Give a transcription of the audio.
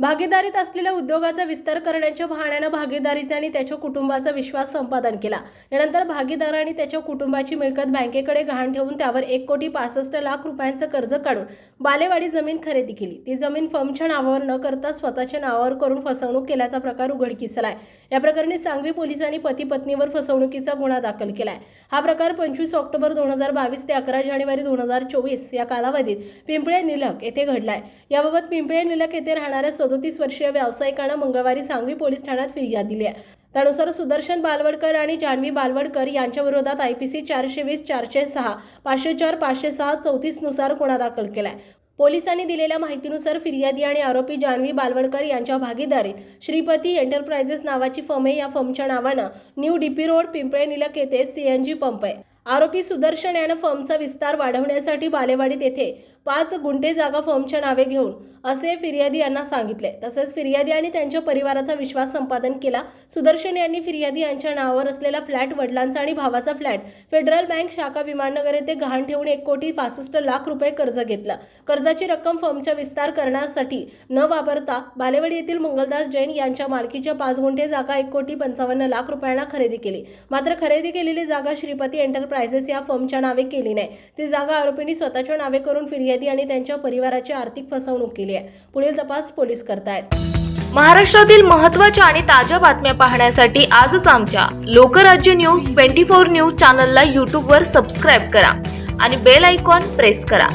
भागीदारीत असलेल्या उद्योगाचा विस्तार करण्याच्या बहाण्यानं भागीदारीचा आणि त्याच्या कुटुंबाचा विश्वास संपादन केला. यानंतर भागीदार आणि त्याच्या कुटुंबाची मिळकत बँकेकडे गहाण ठेवून त्यावर एक कोटी पासष्ट लाख रुपयांचं कर्ज काढून बालेवाडी जमीन खरेदी केली. ती जमीन फर्मच्या नावावर न करता स्वतःच्या नावावर करून फसवणूक केल्याचा प्रकार उघडकीस आलाय या प्रकरणी सांगवी पोलिसांनी पती पत्नीवर फसवणुकीचा गुन्हा दाखल केलाय. हा प्रकार पंचवीस ऑक्टोबर दोन हजार बावीस ते अकरा जानेवारी दोन हजार चोवीस या कालावधीत पिंपळे निलक येथे घडलाय. याबाबत पिंपळे निलक येथे राहणाऱ्या सदोतीस वर्षीय व्यावसायिकानं मंगळवारी सांगवी पोलीस ठाण्यात फिर्याद दिली आहे. त्यानुसार सुदर्शन बालवडकर आणि जान्हवी बालवडकर यांच्या विरोधात आय पी सी चारशे वीस चारशे सहा पाचशे चार पाचशे सहा चौतीसनुसार गुन्हा दाखल केलाय. पोलिसांनी दिलेल्या माहितीनुसार फिर्यादी आणि आरोपी जान्हवी बालवडकर यांच्या भागीदारीत श्रीपती एंटरप्राइजेस नावाची फर्म आहे. या फर्मच्या नावानं new D P road Pimple Nilakh येथे सीएनजी पंप आहे. आरोपी सुदर्शन यानं फर्मचा विस्तार वाढवण्यासाठी बालेवाडीत येथे पाच गुंठे जागा फर्मच्या नावे घेऊन असे फिर्यादी यांना सांगितले. तसेच फिर्यादी आणि त्यांच्या परिवाराचा विश्वास संपादन केला. सुदर्शन यांनी फिर्यादी यांच्या नावावर असलेला फ्लॅट वडिलांचा आणि भावाचा फ्लॅट फेडरल बँक शाखा विमाननगर येथे गहाण ठेवून एक कोटी पासष्ट लाख रुपये कर्ज घेतलं. कर्जाची रक्कम फर्मचा विस्तार करण्यासाठी न वापरता बालेवाडी येथील मंगलदास जैन यांच्या मालकीच्या पाच गुंठे जागा एक कोटी पंचावन्न लाख रुपयांना खरेदी केली. मात्र खरेदी केलेली जागा श्रीपती एंटरप्राइजेस या फर्मच्या नावे केली नाही. ती जागा आरोपींनी स्वतःच्या नावे करून फिर्यादी आणि त्यांच्या परिवाराची आर्थिक फसवणूक केली आहे. पुढील तपास पोलीस करतायत. महाराष्ट्रातील महत्त्वाच्या आणि ताज्या बातम्या पाहण्यासाठी आजच आमच्या Lokrajya news twenty four news चॅनलला यूट्यूबवर सबस्क्राईब करा आणि बेल आयकॉन प्रेस करा.